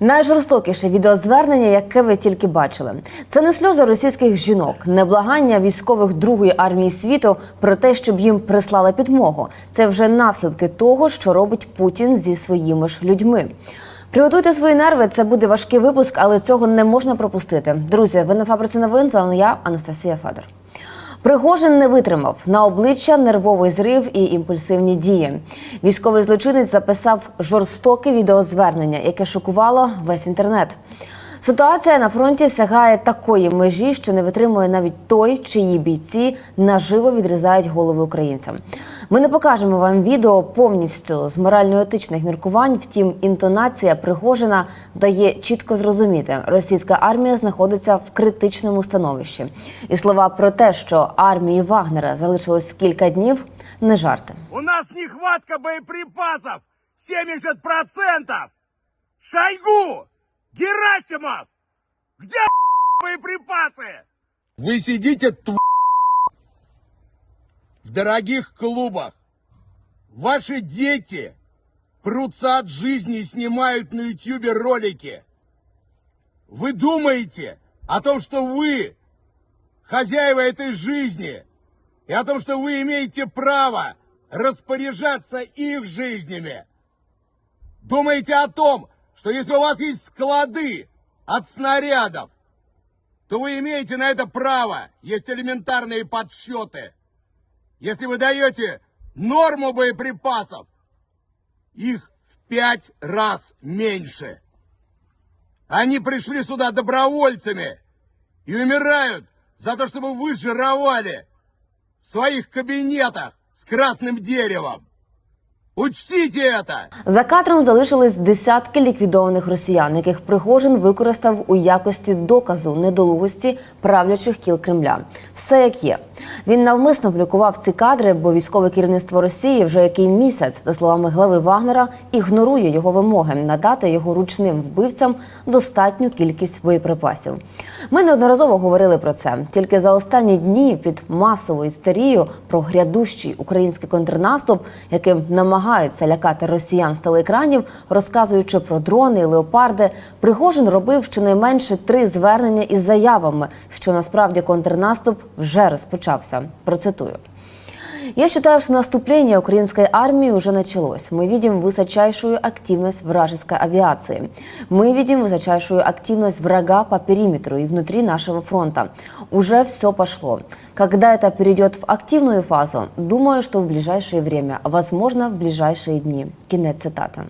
Найжорстокіше відеозвернення, яке ви тільки бачили, це не сльози російських жінок, не благання військових другої армії світу про те, щоб їм прислали підмогу. Це вже наслідки того, що робить Путін зі своїми ж людьми. Приготуйте свої нерви. Це буде важкий випуск, але цього не можна пропустити. Друзі, ви на фабриці новин. З вами я Анастасія Федор. Пригожин не витримав на обличчя нервовий зрив і імпульсивні дії. Військовий злочинець записав жорстоке відеозвернення, яке шокувало весь інтернет. Ситуація на фронті сягає такої межі, що не витримує навіть той, чиї бійці наживо відрізають голови українцям. Ми не покажемо вам відео повністю з морально-етичних міркувань. Втім, інтонація Пригожина дає чітко зрозуміти, російська армія знаходиться в критичному становищі. І слова про те, що армії Вагнера залишилось кілька днів, не жарти. У нас нехватка боеприпасов 70%! Шойгу! Герасимов! Где боеприпасы? Вы сидите тв... в дорогих клубах. Ваши дети прутся от жизни и снимают на ютюбе ролики. Вы думаете о том, что вы хозяева этой жизни, и о том, что вы имеете право распоряжаться их жизнями. Думаете о том, что если у вас есть склады от снарядов, то вы имеете на это право. Есть элементарные подсчеты. Если вы даете норму боеприпасов, их в пять раз меньше. Они пришли сюда добровольцами и умирают за то, чтобы вы жировали в своих кабинетах с красным деревом. Учтите это! За кадром залишились десятки ліквідованих росіян, яких Пригожин використав у якості доказу недолугості правлячих кіл Кремля. Все як є. Він навмисно публікував ці кадри, бо військове керівництво Росії вже який місяць, за словами глави Вагнера, ігнорує його вимоги надати його ручним вбивцям достатню кількість боєприпасів. Ми неодноразово говорили про це. Тільки за останні дні під масовою істерією про грядущий український контрнаступ, яким намагаються лякати росіян з телеекранів, розказуючи про дрони і леопарди, Пригожин робив щонайменше три звернення із заявами, що насправді контрнаступ вже розпочався. Процитую. Я считаю, что наступление украинской армии уже началось. Мы видим высочайшую активность вражеской авиации. Мы видим высочайшую активность врага по периметру и внутри нашего фронта. Уже все пошло. Когда это перейдет в активную фазу, думаю, что в ближайшее время, возможно, в ближайшие дни. Кінець цитати.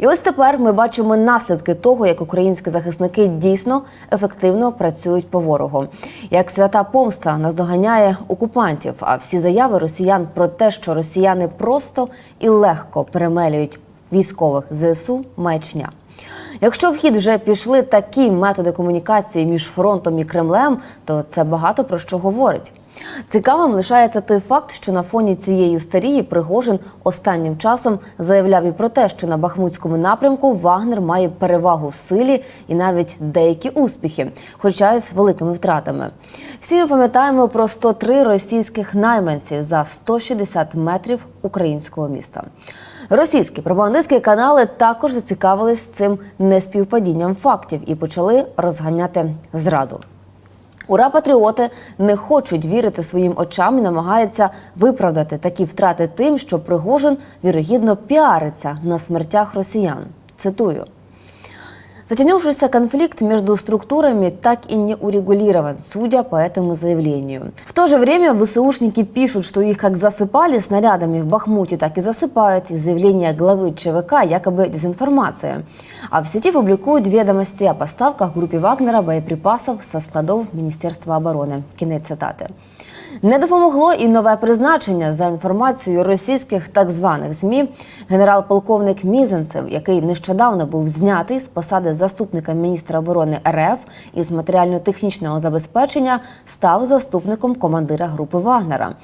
І ось тепер ми бачимо наслідки того, як українські захисники дійсно ефективно працюють по ворогу. Як свята помста наздоганяє окупантів, а всі заяви росіян про те, що росіяни просто і легко перемелюють військових ЗСУ маячня. Якщо в хід вже пішли такі методи комунікації між фронтом і Кремлем, то це багато про що говорить. Цікавим лишається той факт, що на фоні цієї істерії Пригожин останнім часом заявляв і про те, що на Бахмутському напрямку Вагнер має перевагу в силі і навіть деякі успіхи, хоча й з великими втратами. Всі ми пам'ятаємо про 103 російських найманців за 160 метрів українського міста. Російські пропагандистські канали також зацікавились цим неспівпадінням фактів і почали розганяти зраду. Ура патріоти не хочуть вірити своїм очам і намагаються виправдати такі втрати тим, що Пригожин вірогідно піариться на смертях росіян. Цитую. Затянувшийся конфликт между структурами так и не урегулирован, судя по этому заявлению. В то же время ВСУшники пишут, что их как засыпали снарядами в Бахмуте, так и засыпают. И заявление главы ЧВК якобы дезинформация. А в сети публикуют ведомости о поставках группе Вагнера боеприпасов со складов Министерства обороны. Кінець цитати. Не допомогло і нове призначення за інформацією російських так званих змі. Генерал-полковник Мізенцев, який нещодавно був знятий з посади заступника міністра оборони РФ із матеріально-технічного забезпечення, став заступником командира групи Вагнера.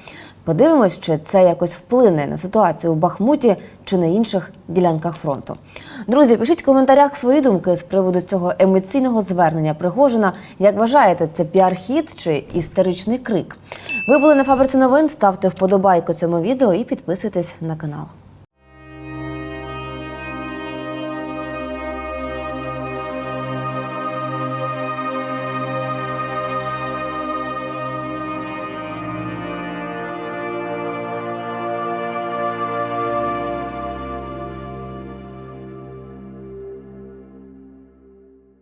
Подивимось, чи це якось вплине на ситуацію у Бахмуті чи на інших ділянках фронту. Друзі, пишіть в коментарях свої думки з приводу цього емоційного звернення Пригожина. Як вважаєте, це піар-хід чи істеричний крик? Ви були на фабриці новин. Ставте вподобайку цьому відео і підписуйтесь на канал.